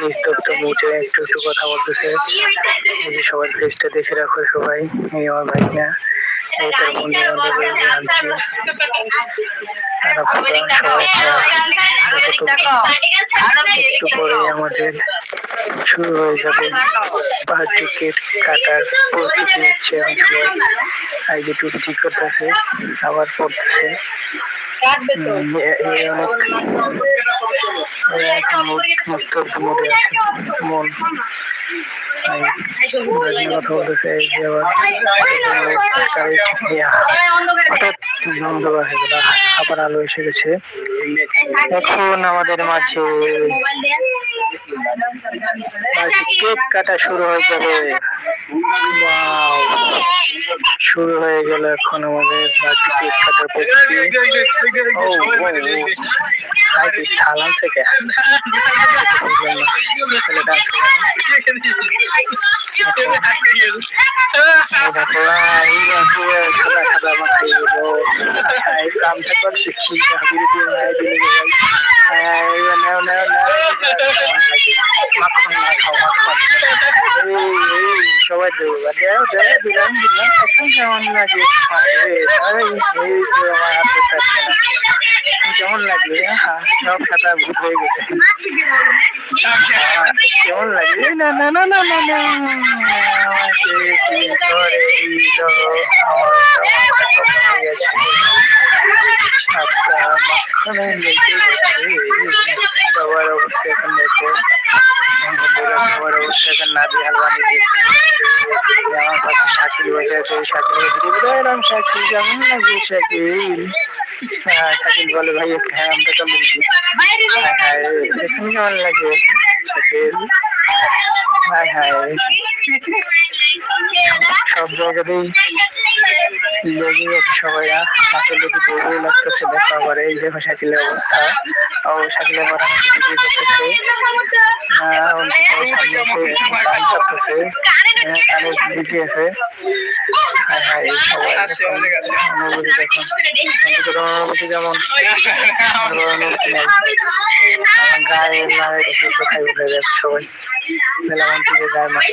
নিস্তব্ধ মুখে একটু একটু কথা বলতেছে। সবাই সবার ফেসটা দেখে রাখো সবাই এই আমার ভাইয়া। তার বন্ধু বান্ধব এই যে আনছি একটু পরে আমাদের শুরু হয়ে যাবে টিকিট কাটার প্রস্তুতি সবাই আগে টুপি ঠিক করতেছে আবার পড়তেছে অনেক এরা এখন আছে মন ইয়া, হঠাৎ অন্ধকার হয়ে গেল আবার আলো এসে গেছে এখন আমাদের মাঝে মাঝে কেক কাটা শুরু হয়ে যাবে! শুরু হয়ে গেল এখন আমাদের ও ভাই তুই থালাম থেকে? খাতা খাতা সবাই দেবো দিলাম দিলাম কেমন লাগে? এই এই তো আমার হাতে থাকছে না কেমন লাগবে হ্যাঁ সব খাতা ভূত হয়ে গেছে কেমন লাগে না না না না না না করে দিল আমার গেছে সবার অবস্থা এখন দেখো সবার অবস্থা এখন নাবি হালবানি দিয়েছে আমার পাশে শাকিল বসে আছে শাকিল বলে ভাই হ্যাঁ আমরা তো বলছি হ্যাঁ কেমন লাগে শাকিল হ্যাঁ হ্যাঁ সব জায়গাতেই লেগে সবাই আসলে যদি দৌড়ে লাগতেছে দেখো আবার এই দেখো শাকিলের অবস্থা। ও শাকিলের আবার আমাকে বিক্রি করতেছে। সামনে এসে গান করতেছে হ্যাঁ, কানে দিতে আছে হ্যাঁ হ্যাঁ এই সবাই দেখো, অনুভূতি দেখো অন্তত অনুভূতি যেমন আমার অনুভূতি নেই আমার গায়ে লাগে দেখে কোথায় উঠে যাচ্ছে সবাই মেলামন থেকে গায়ে মাটি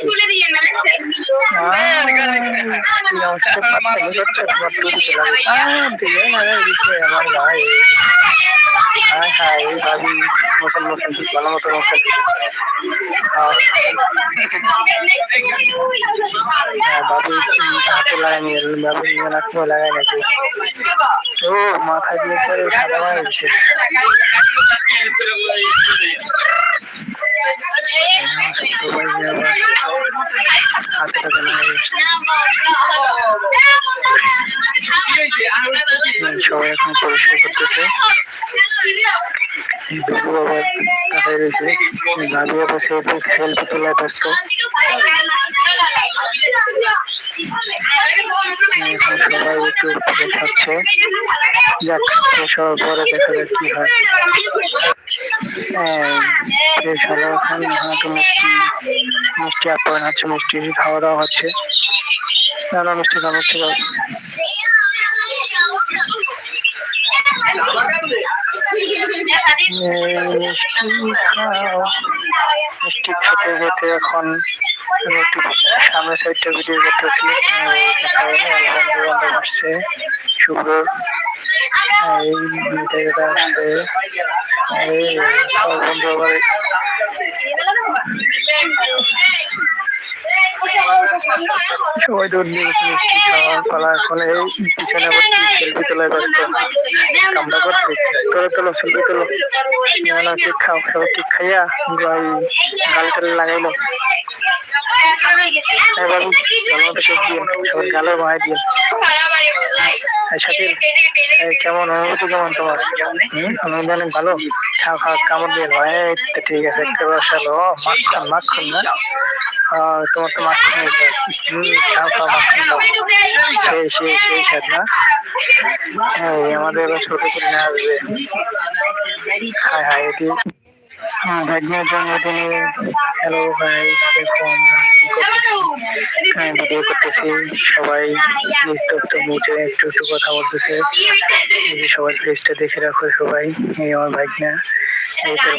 আমার ভাই হাই হাই ভাবি মতন মতন ভালো মতো হ্যাঁ বাবু হাতে এলেন বাবু নাকি লাগাই নাকি ও মাথা দিয়ে পরে সাদা হয়ে গেছে হাতটা কেন সবাই এখন পরিষ্কার করতেছে। দুধু আবার কাছে ফ্রেশ যাক পরে কি হয় হলো এখন হাঁটু মিষ্টি মিষ্টি আপ্যায়ন হচ্ছে মিষ্টি খাওয়া দাওয়া হচ্ছে। না না মিষ্টি খাও মিষ্টি খাও এই মিষ্টি খেতে খেতে এখন আমি একটু সামনের সাইডটা ভিডিও করতেছি বন্ধু বান্ধব আসছে শুভ্র এই মেয়েটা এই বন্ধু আবার সবাই দৌড় গেছে মিষ্টি খাওয়া কলা এখন এই পিছনে আবার সেলফি তোলায় ব্যস্ত? কামড়া করছে তোলো তোলো, সেলফি তোলো। না না কেক খাও খাও, কেক খাইয়া গাল করে লাগাইলো। বাবু ভালো গালে কেমন অনুভূতি কেমন তোমার? অনুভূতি অনেক ভালো? কামড় দিয়ে তো ঠিক আছে একটা বসালো মাখন মাখন না? তোমার তো মাখন হয়েছে। হুম খাও খাও মাখন দাও সেই সেই সেই স্বাদ না? হ্যাঁ আমাদের এবার ছোট করে নিয়ে আসবে। হ্যাঁ হ্যাঁ এটি ভাগ্নের জন্মদিনে হ্যালো ভাই হ্যাঁ করতেছি। সবাই একটু একটু কথা বলতেছে। সবার ফেসটা দেখে রাখো সবাই। এই আমার ভাগ্না এই সবাই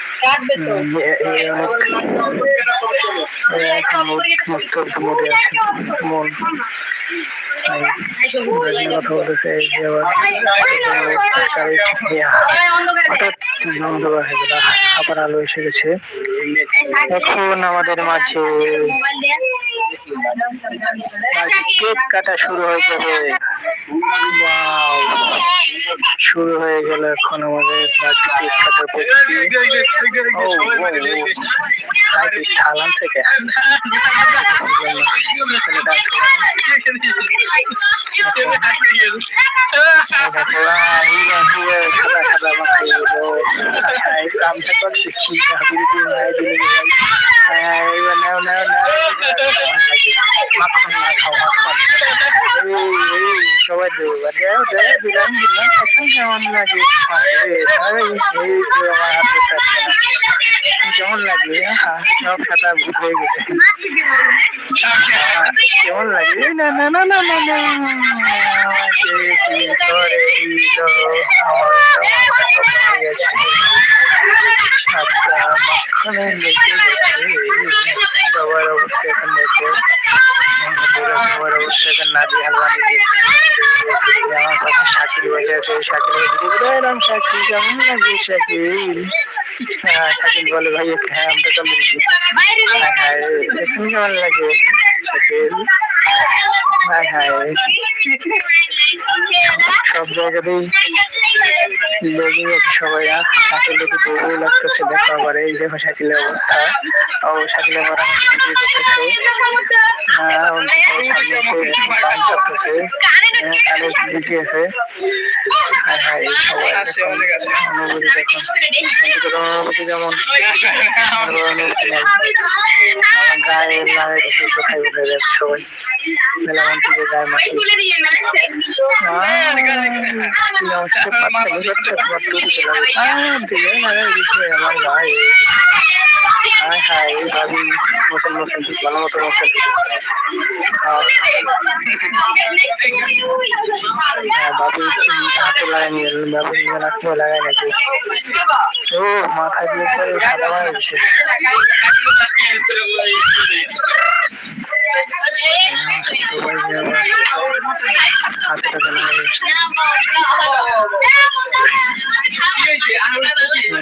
আবার আলো এসে গেছে এখন আমাদের মাঝে কেক কাটা শুরু হয়ে যাবে! শুরু হয়ে গেল এখন আমাদের কেক কাটার প্রস্তুতি ও ও, ও। তাই কি থালাম থেকে ছেলেটা আসছে না? কেমন লাগে সব সাদা ভূত হয়ে গেছে কেমন লাগে না না না না না না আমাকে কি করে দিল আমার তোমার কথা হয়েছে আচ্ছা মাঝখানে লেগে গেছে সবার অবস্থা এখন দেখো সবার অবস্থা এখন নাজি আমার পাশে শাকিল বসে আছে বসে এরকম শাকিল কেমন লাগে শাকিল হ্যাঁ শাকিল বলে ভাই হ্যাঁ আমরা তো বলছি হ্যাঁ এখন কেমন লাগে শাকিল হ্যাঁ হ্যাঁ সব জায়গাতেই লেগে গেছে সবাই আসলে কি বউ লাগতেছে, দেখো আবার এই দেখো শাকিলের অবস্থা। ও শাকিলের আবার আমাকে করতেছে। হ্যাঁ হ্যাঁ, হ্যাঁ এই ভাবি দেখো অনুভূতি ভালো মতো অনুভূতি হ্যাঁ আমার হাতে লাগাই আমার গায়ে লাগে কিছু কোথায় উঠে যাবে সবাই মেলামন থেকে গায়ে ও মাথা দিয়ে সাদা হয়ে গেছে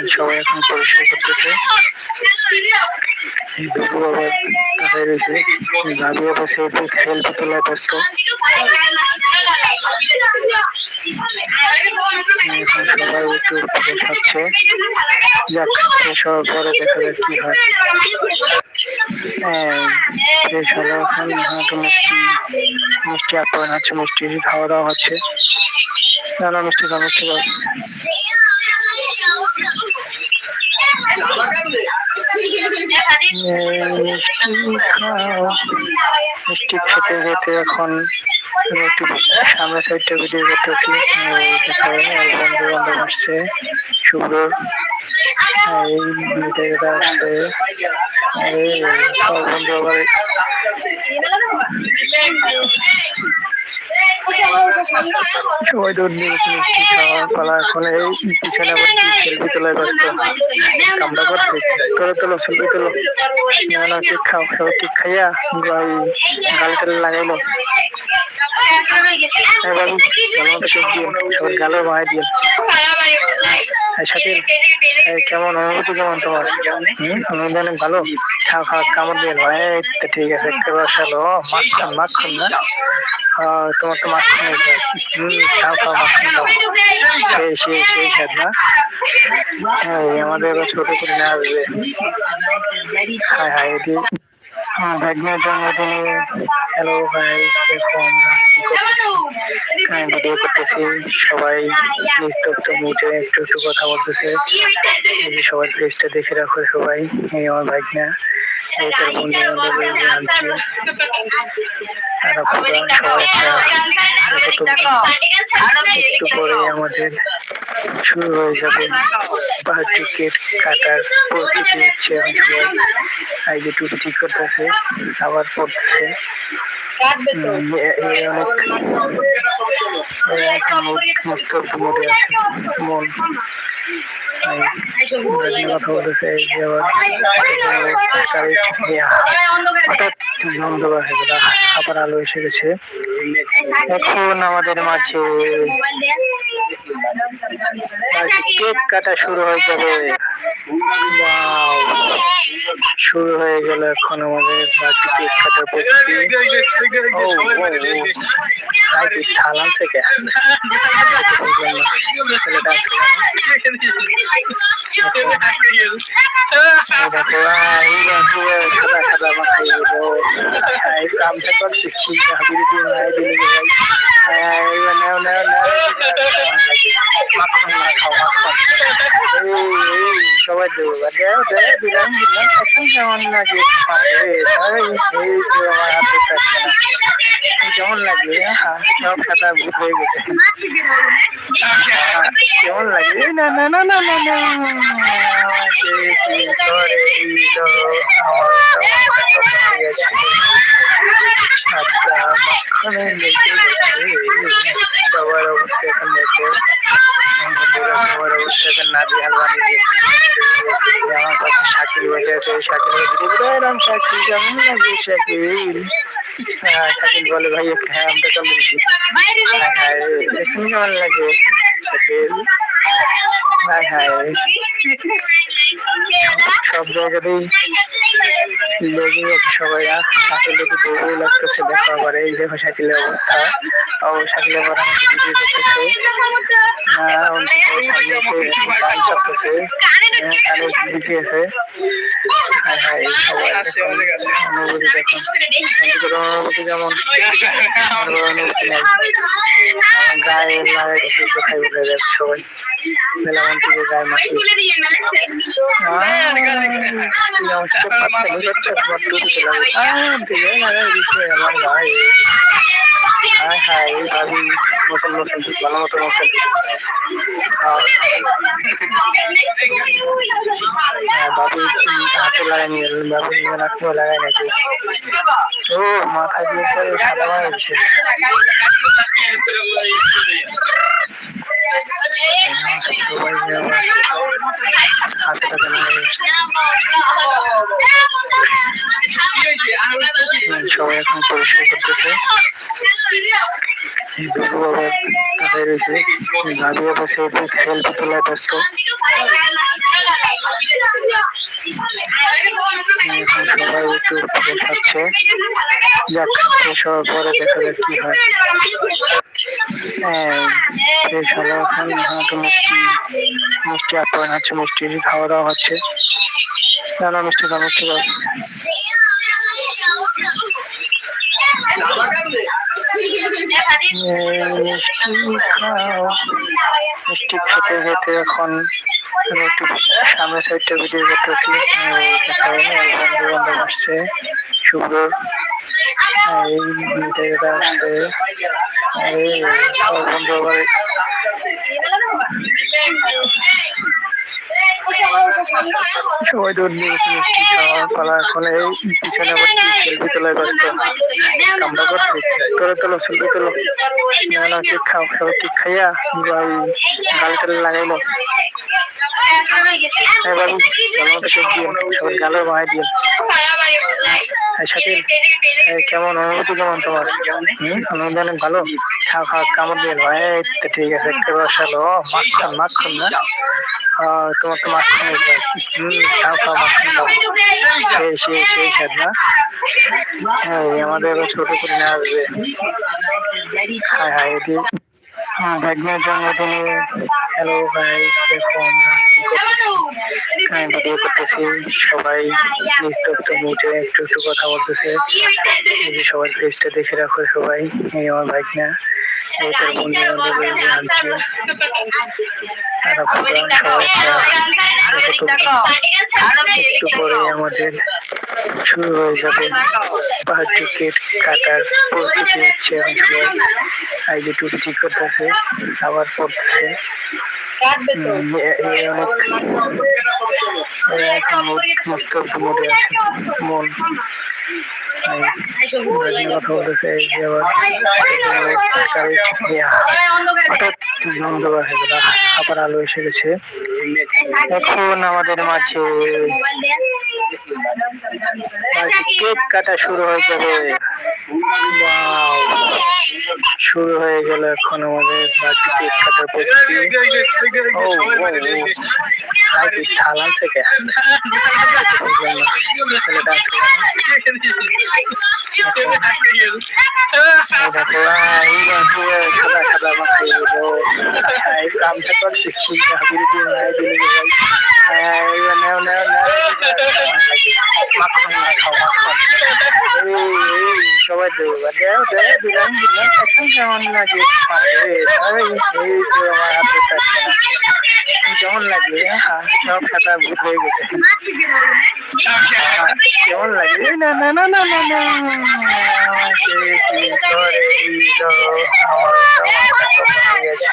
সবাই এখন পরিষ্কার করতেছে বাবু আবার কাছে রয়েছে বাবু আবার সবাই ফ্রেশ হচ্ছে। যাক ফ্রেশ পরে দেখা যাক কি হয়। মিষ্টি আপ্যায়ন হচ্ছে মিষ্টি খাওয়া দাওয়া হচ্ছে। না না মিষ্টি খাও মিষ্টি মিষ্টি খেতে খেতে এখন একটু সামনের সাইডটা ভিডিও করতেছি বন্ধু বান্ধব আসছে শুভ্র এই মেয়েটা আসছে বন্ধু আবার সবাই দৌড় নিয়ে পালা এখন এই পিছনে আবার তোলায় ব্যস্ত কামড়া করছে তোলো তোলো সেলফি তোলো কেক খাও কেক খাইয়া গাল তেল লাগাইলো এই কেমন কেমন তোমার অনেক ভালো খাও খাও কামড় দিয়ে তো ঠিক আছে তোমার তো মাখন হয়েছে হম খাও খাও মাখন খাও সেই সেই সেই খাত না আমাদের ছোট করে হ্যাঁ এটি হ্যাঁ ভাগ্নের জন্মদিনে হ্যালো ভাই ভিডিও করতেছি, সবাই নিস্তব্ধ মুটে একটু একটু কথা বলতেছে। সবাই সবার দেখে রাখো সবাই। এই আমার ভাগ্না। সবাই। একটু পরে আমাদের শুরু হয়ে বার্থডে কেক কাটার প্রস্তুতি নিচ্ছে সবাই যে টুপি ঠিক করতেছে আবার পড়তেছে অনেক আছে মন হঠাৎ অন্ধকার হয়ে গেল আবার আলো এসে গেছে এখন আমাদের মাঝে কেক কাটা শুরু হয়ে যাবে! শুরু হয়ে গেল এখন আমাদের ও তাই কি থালাম থেকে কামটা করতেছি সবাই দেবো দিলাম দিলাম কেমন লাগে কেমন লাগে হ্যাঁ সব ভূত হয়ে গেছে কেমন লাগে না না না না না না আচ্ছা সবার অবস্থা এখন শাকিল বসে আছে শাকিল এরকম শাকিল কেমন লাগে শাকিল হ্যাঁ শাকিল বলে ভাই হ্যাঁ আমরা কেমন হ্যাঁ হ্যাঁ এখন কেমন লাগে শাকিল হ্যাঁ হ্যাঁ সব জায়গাতেই লেগে গেছে সবাই আসলে তো বউ লাগতেছে দেখো আবার এই দেখো শাকিলের অবস্থা ও শাকিল আবার আমাকে ভিডিও করতেছে হ্যাঁ অন্তত সামনে কানে ভিজিয়েছে হ্যাঁ হ্যাঁ এই সবাই দেখুন অনুভূতি দেখুন অন্তত অনুভূতি যেমন আমার অনুভূতি নাই আমার গায়ে লাগাই গেছে কোথায় বলে যাবে সবাই মেলামন থেকে গায়ে মাখিয়ে হাই হাই ভাবি নতুন নতুন ভালো নতুন হ্যাঁ হাতে লাগাই নিয়ে বাবু হাতে লাগাই নাকি ও মাথা দিয়ে করে সাদা হয়ে গেছে সবাই হাতে টাতে লাগাই গেছে সবাই এখন পরিষ্কার করতেছে বাবু কাছে রয়েছে হওয়ার পরে কি হয় হ্যাঁ হয়তো মিষ্টি মিষ্টি আপ্যায়ন হচ্ছে মিষ্টি খাওয়া দাওয়া হচ্ছে না না মিষ্টি খাও মিষ্টি খাও মিষ্টি খেতে খেতে এখন আমি একটু সামনের সাইডটা ভিডিও করতেছি বন্ধু বান্ধব আসছে শুভ্র এই মেয়েটা আসছে সবাই নিয়ে পিছনে সেলফি তোলায় ব্যস্ত? কামড়া করছে? তোলো তোলো সেলফি তোলো। না খাও সবাই কেক খাইয়া গাল টালে লাগাইলো। হ্যাঁ শাকিল কেমন অনুভূতি কেমন তোমার? অনুভূতি অনেক ভালো? খাও খাও, কামড় দিয়ে ভাই ঠিক আছে বসালো। মাখন মাখন, না? তোমার তো মাখন সেই হ্যাঁ আমাদের এবার ছোট করে আসবে হ্যাঁ হ্যাঁ ভাই করতেছি সবাই একটু একটু কথা বলতেছে সবার ফেসটা দেখে রাখো সবাই এই আমার বাইক বন্ধু যে আনছি একটু পরে আমাদের শুরু হয়ে যাবে টিকিট কাটার প্রস্তুতি নিচ্ছে এই যে ঠিক করতেছে আবার পড়তেছে অনেক মোডে আছে মন হঠাৎ অন্ধকার হয়ে গেল আবার আলো এসে গেছে এখন আমাদের মাঝে কেক কাটা শুরু হয়ে যাবে! শুরু হয়ে গেল এখন আমাদের কেক কাটার কি থালান থেকে ছেলেটা আসছে সবাই দিলাম দিলাম এখন কেমন লাগে আমার হাতে থাকছে না কেমন লাগবে সব খাতা ভূত হয়ে গেছে কেমন লাগে না না না না না না আমাকে কি করে দিল আমার গেছে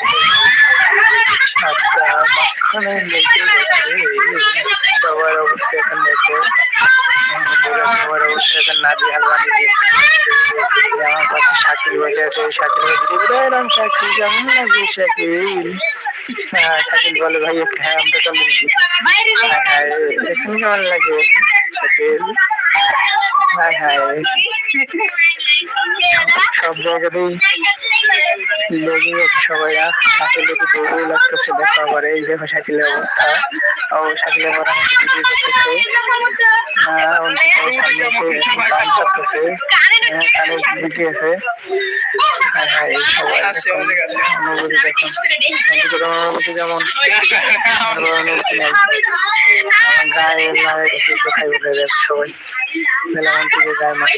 আচ্ছা মাখনে লেগে গেছে সবার অবস্থা এখন দেখো সবার অবস্থা এখন নাজি হালবানি দিয়েছে আমার পাশে শাকিল বসে আছে শাকিল বসে এরকম শাকিল কেমন লাগে শাকিল হ্যাঁ শাকিল বলে ভাই হ্যাঁ লাগে সব জায়গাতেই লেগে গেছে সবাই শাকিল একটু দৌড়েও লাগতেছে দেখো আবার এই দেখো শাকিলের অবস্থা ও শাকিলের পর আমাকে ভিডিও করতেছে। হ্যাঁ, হ্যাঁ যেমন গায়ে গেছে কোথায় উঠে যাচ্ছে সবাই মেলামান থেকে গায়ে মাটি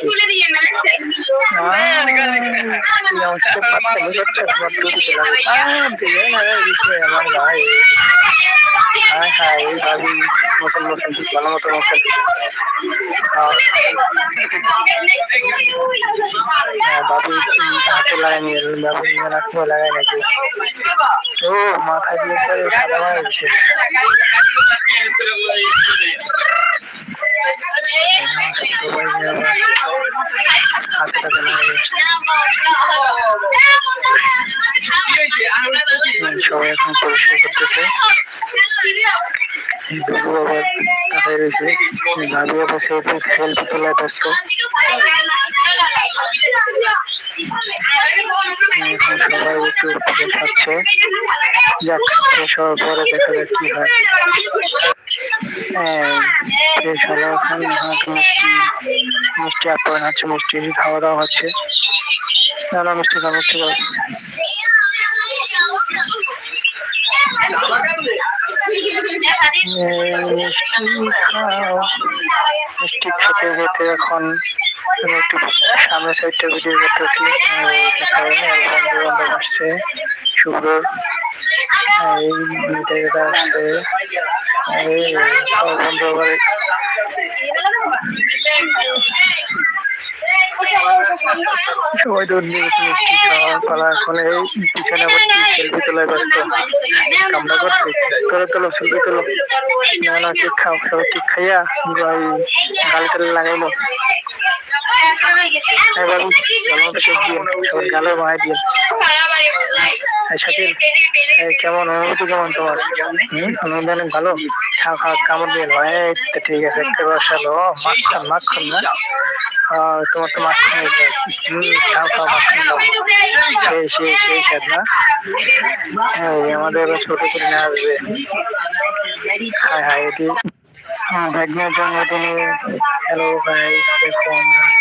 তুই আমার সাথে পারতে বুঝতে তোমার টুপিতে লাগে আহ, দিয়ে লাগা দিচ্ছে আমার গায়ে এই ভাবি মতন মতন ভালো মতো বাবু হাতে লাগাই নিয়ে এলেন বাবু নাকে লাগাই নাকি ও মাথা দিয়ে সাদা গেছে সবাই এখন পরিষ্কার করতেছে বাবু আবার কাছে রয়েছে বাবু আবার ফ্রেশ হওয়ার পরে দেখা যাক কি হয় হলো এখন মিষ্টি আপ্যায়ন হচ্ছে মিষ্টি খাওয়া দাওয়া হচ্ছে না না মিষ্টি খাও মিষ্টি খাও মিষ্টি খেতে এখন আমি একটু সাইডটা ভিডিও করতেছি বন্ধু বান্ধব আসছে। শুভ্র এই বন্ধু আবার সবাই খাওয়া পালা এই পিছনে আবার সেলফি তোলায় ব্যস্ত কামড়া করছে তোলো তোলো সেলফি তোলো না না খাও সবাই কেক খাইয়া ভাই গালে টালে লাগাইলো কেক দিয়ে মায় দিয়ে শাকিল এই, কেমন? অনুভূতি কেমন তোমার? অনুভূতি অনেক ভালো। খাও খাও, কামড় দিয়ে তো ঠিক আছে একটু বসালো মাখন মাখন না? তোমার তো মাখন হয়েছে খাও খাও, মাখন খাও সেই আমাদের এবার ছোট করে নেওয়া আসবে। হাই হাই এটি ভাগ্নের জন্মদিনে হ্যালো গাইস দেখো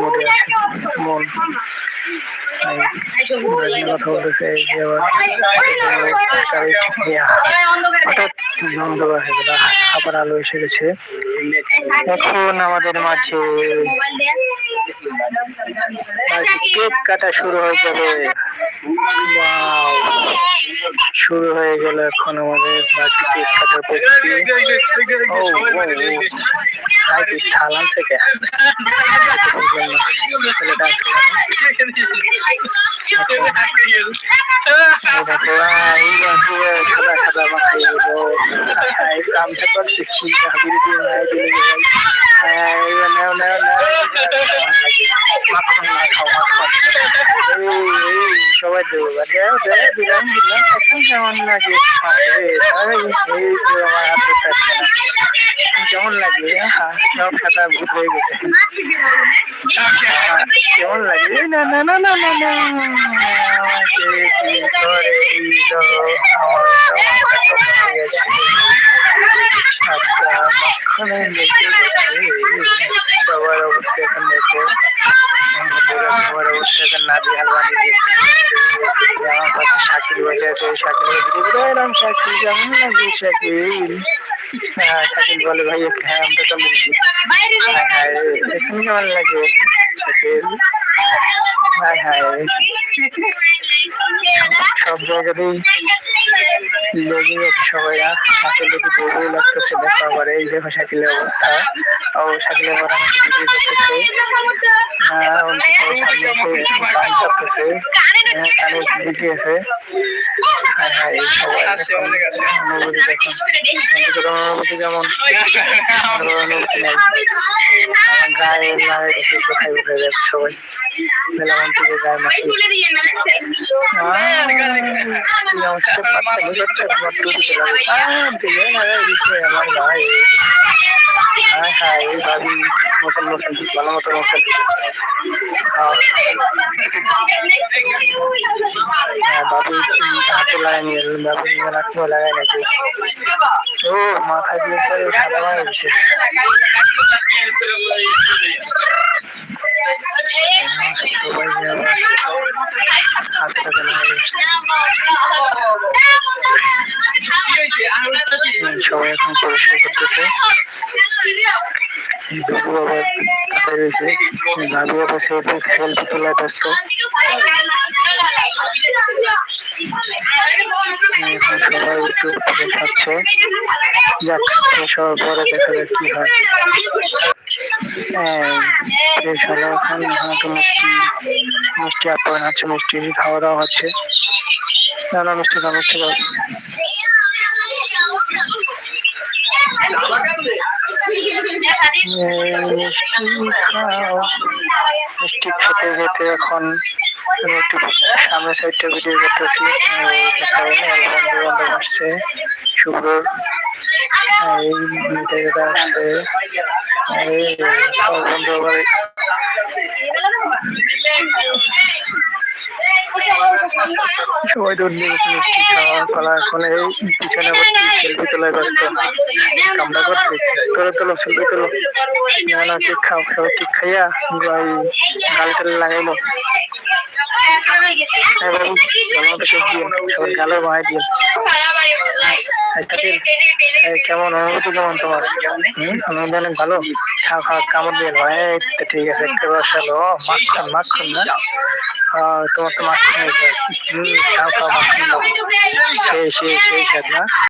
মোড়ে আছে মন আলো এসে গেছে এখন আমাদের মাঝে কেক কাটা শুরু হয়ে যাবে! শুরু হয়ে গেল এখন আমাদের বাড়িতে কেক কাটা থেকে বুঝলাম না। ছেলেটা আছে এই দেখো আহ, এই দেখো, সাদা সাদা মাথায় এলো এই কামটা করতেছি হাবির দিয়ে মায়ের দিলে যাই এই নেও নেও নেও মাখন না খাও মাখন এই এই সবাই দেবো দেও দেও দিলাম দিলাম এখন কেমন লাগে আরে, কেমন লাগে আহা, সব খাতা ভূত হয়ে গেছে কেমন লাগে এই না না না না না না আমাকে কি করে দিল আমার হয়ে গেছে আচ্ছা মাখনে লেগে গেছে সবার অবস্থা এখন দেখো সবার অবস্থা এখন নাজি হালবানি দিয়েছে আমার কাছে শাকিল বসে আছে শাকিল বসে এরকম শাকিল কেমন লাগে শাকিল হ্যাঁ শাকিল বলে ভাই হ্যাঁ আমরা তো হ্যাঁ হ্যাঁ কেমন লাগে শাকিল হ্যাঁ হ্যাঁ সব জায়গাতেই লেগে গেছে সবাই আসলে তো দৌড়েও লাগতেছে দেখো আবার এই দেখো শাকিলের অবস্থা ও শাকিলের পর আমাকে ভিডিও করতেছে হ্যাঁ কান হ্যাঁ হ্যাঁ হ্যাঁ এই সবাই যেমন গায়ে গায়ে সবাই মেলামান থেকে গায়ে মাসি তুই আমার সাথে পারতে করতে তোমার টুটি চলে যাবে দিয়ে লাগাই দিচ্ছে আমার গায়ে হ্যাঁ হ্যাঁ এই ভাবি মতন মতন ভালো মতন মতন হ্যাঁ বাবু হাতে লাগাই নিয়ে এলেন বাবু নাকি লাগাই নাকি ও মাথা দিয়ে করে সাদা মারা গেছে সবাই এখন পরিষ্কার করতেছে বাবু আবার কাছে রয়েছে বাবু আবার সবাই একটু হচ্ছে যাক হওয়ার পরে দেখা যাক কি হয়। হলো এখন হয়তো মিষ্টি আপ্যায়ন হচ্ছে মিষ্টি খাওয়া দাওয়া হচ্ছে। না মিষ্টি খাও মিষ্টি খাও মিষ্টি খেতে খেতে এখন আমি একটু সামনের সাইডটা ভিডিও করতেছি বন্ধু বান্ধব সবাই দৌড় নিয়ে কলা এখন এই পিছনে আবার সেলফি তোলায় ব্যস্ত করছে তোলো তোলো সেলফি তোলো না না কেক খাও সবাই কেক খাইয়া ভাই গাল টালে লাগাইলো হ্যাঁ মতো কেক দিয়ে কেমন? অনুভূতি কেমন তোমার? হুম? অনুভূতি অনেক ভালো। খাওয়া খাওয়া কামড় দিয়ে ভাই ঠিক আছে বসালো মাছখান মাখন না? তোমার তো মাছখান খাওয়া হম মাছখান সেই সেই সেই খেত না